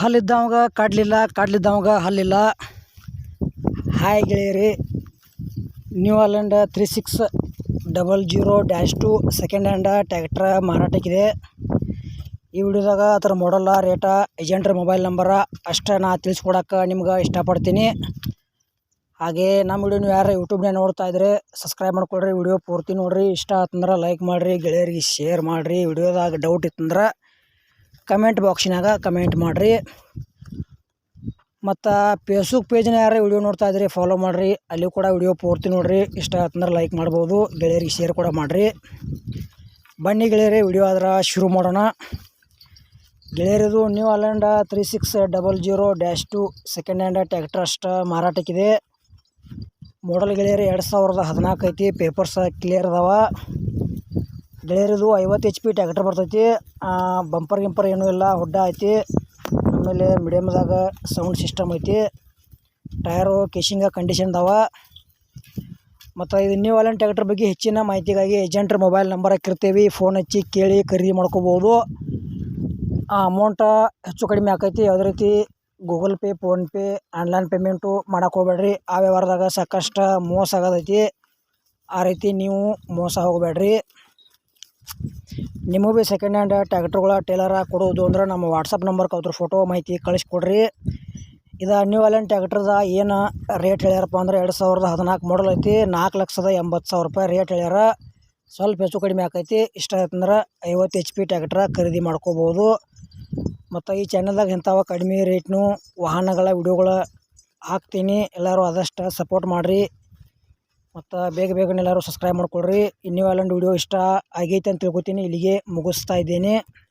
ಹಲ್ಲಿದ್ದವಾಗ ಕಾಡ್ಲಿಲ್ಲ, ಕಾಡ್ಲಿದ್ದವಂಗ ಹಲ್ಲಿಲ್ಲ. Hi ಗೆಳೆಯರಿ New Holland three six double zero dash two second hand tractor ಮಾರಾಟಕ್ಕಿದೆ. ಈ ವಿಡಿಯೋದಾಗ ಅದರ ಮಾಡಲ್ಲ ರೇಟ ಏಜೆಂಟ್ರ ಮೊಬೈಲ್ ನಂಬರ ಅಷ್ಟೇ ನಾ ತಿಳಿಸ್ಕೊಡಕ್ಕೆ ನಿಮ್ಗೆ ಇಷ್ಟಪಡ್ತೀನಿ. ಹಾಗೆ ನಮ್ಮ ವಿಡಿಯೋ ನೀವು ಯಾರು ಯೂಟ್ಯೂಬ್ನೇ ನೋಡ್ತಾ ಇದ್ರೆ ಸಬ್ಸ್ಕ್ರೈಬ್ ಮಾಡ್ಕೊಳ್ರಿ, ವಿಡಿಯೋ ಪೂರ್ತಿ ನೋಡ್ರಿ. ಇಷ್ಟ ಆತಂದ್ರೆ ಲೈಕ್ ಮಾಡಿರಿ, ಗೆಳೆಯರಿಗೆ ಶೇರ್ ಮಾಡಿರಿ. ವಿಡಿಯೋದಾಗ ಡೌಟ್ ಇತ್ತಂದ್ರೆ ಕಮೆಂಟ್ ಬಾಕ್ಸಿನಾಗ ಕಮೆಂಟ್ ಮಾಡಿರಿ. ಮತ್ತು ಫೇಸ್ಬುಕ್ ಪೇಜ್ನ ಯಾರು ವಿಡಿಯೋ ನೋಡ್ತಾ ಇದ್ರಿ ಫಾಲೋ ಮಾಡಿರಿ. ಅಲ್ಲಿ ಕೂಡ ವಿಡಿಯೋ ಪೂರ್ತಿ ನೋಡಿರಿ. ಇಷ್ಟ ಆಯ್ತಂದ್ರೆ ಲೈಕ್ ಮಾಡ್ಬೋದು. ಗೆಳೆಯರಿಗೆ ಶೇರ್ ಕೂಡ ಮಾಡಿರಿ. ಬನ್ನಿ ಗೆಳೆಯರಿ ವಿಡಿಯೋ ಆದ್ರೆ ಶುರು ಮಾಡೋಣ. ಗೆಳೆಯರಿದು New Holland three six double zero dash two second hand tractor ಅಷ್ಟು ಮಾರಾಟಕ್ಕಿದೆ. ಮಾಡಲ್ ಗೆಳೆಯರಿ, ಎರಡು ಸಾವಿರದ ಹದಿನಾಲ್ಕು ಐತಿ ಪೇಪರ್ಸ್ ಕ್ಲಿಯರ್ ಅದಾವ. ಗೆಳೆಯರಿದು ಐವತ್ತು ಎಚ್ ಪಿ ಟ್ಯಾಕ್ಟರ್ ಬರ್ತೈತಿ. ಬಂಪರ್ ಗಿಂಪರ್ ಏನೂ ಇಲ್ಲ, ಹುಡ್ಡ ಐತಿ. ಆಮೇಲೆ ಮೀಡಿಯಮ್ದಾಗ ಸೌಂಡ್ ಸಿಸ್ಟಮ್ ಐತಿ. ಟಯರು ಕೇಶಿಂಗ ಕಂಡೀಷನ್ ಅದಾವ. ಮತ್ತು ಇದು ನ್ಯೂ ಆಲೆನ್ ಟ್ಯಾಕ್ಟರ್ ಬಗ್ಗೆ ಹೆಚ್ಚಿನ ಮಾಹಿತಿಗಾಗಿ ಏಜೆಂಟ್ರ ಮೊಬೈಲ್ ನಂಬರ್ ಹಾಕಿರ್ತೀವಿ. ಫೋನ್ ಹಚ್ಚಿ ಕೇಳಿ ಖರೀದಿ ಮಾಡ್ಕೋಬೋದು. ಆ ಅಮೌಂಟ ಹೆಚ್ಚು ಕಡಿಮೆ ಆಕೈತಿ. ಯಾವುದೇ ರೀತಿ Google pay PhonePe online payment ಮಾಡೋಕೆ ಹೋಗ್ಬೇಡ್ರಿ. ಆ ವ್ಯವಹಾರದಾಗ ಸಾಕಷ್ಟು ಮೋಸ ಆಗೋದೈತಿ. ಆ ರೀತಿ ನೀವು ಮೋಸ ಹೋಗಬೇಡ್ರಿ. ನಿಮಗೂ ಭೀ ಸೆಕೆಂಡ್ ಹ್ಯಾಂಡ್ ಟ್ಯಾಕ್ಟ್ರುಗಳ ಟೇಲರ ಕೊಡೋದು ಅಂದ್ರೆ ನಮ್ಮ ವಾಟ್ಸಪ್ ನಂಬರ್ಗೆ ಅದ್ರ ಫೋಟೋ ಮಾಹಿತಿ ಕಳಿಸ್ಕೊಡ್ರಿ. ಇದು ನ್ಯೂ ಅಲೆನ್ ಟ್ಯಾಕ್ಟ್ರದ ಏನು ರೇಟ್ ಹೇಳ್ಯಾರಪ್ಪ ಅಂದ್ರೆ ಎರಡು ಸಾವಿರದ ಹದಿನಾಲ್ಕು ಮಾಡಲ್ ಐತಿ, ನಾಲ್ಕು ಲಕ್ಷದ ಎಂಬತ್ತು ಸಾವಿರ ರೂಪಾಯಿ ರೇಟ್ ಹೇಳ್ಯಾರ. ಸ್ವಲ್ಪ ಹೆಚ್ಚು ಕಡಿಮೆ ಆಕೈತಿ, ಇಷ್ಟ ಆಯ್ತಂದ್ರೆ ಐವತ್ತು ಎಚ್ ಪಿ ಟ್ಯಾಕ್ಟ್ರ ಖರೀದಿ ಮಾಡ್ಕೋಬೋದು. ಮತ್ತು ಈ ಚಾನಲ್ದಾಗ ಇಂಥವ ಕಡಿಮೆ ರೇಟ್ನು ವಾಹನಗಳ ವಿಡಿಯೋಗಳ ಹಾಕ್ತೀನಿ. ಎಲ್ಲರೂ ಆದಷ್ಟು ಸಪೋರ್ಟ್ ಮಾಡಿರಿ. ಮತ್ತು ಬೇಗ ಬೇಗನೆ ಎಲ್ಲರೂ ಸಬ್ಸ್ಕ್ರೈಬ್ ಮಾಡ್ಕೊಳ್ರಿ. ಇನ್ನೂ ಎಲ್ಲೊಂದು ವೀಡಿಯೋ ಇಷ್ಟ ಆಗೈತೆ ಅಂತ ತಿಳ್ಕೊತೀನಿ. ಇಲ್ಲಿಗೆ ಮುಗಿಸ್ತಾ ಇದ್ದೇನೆ.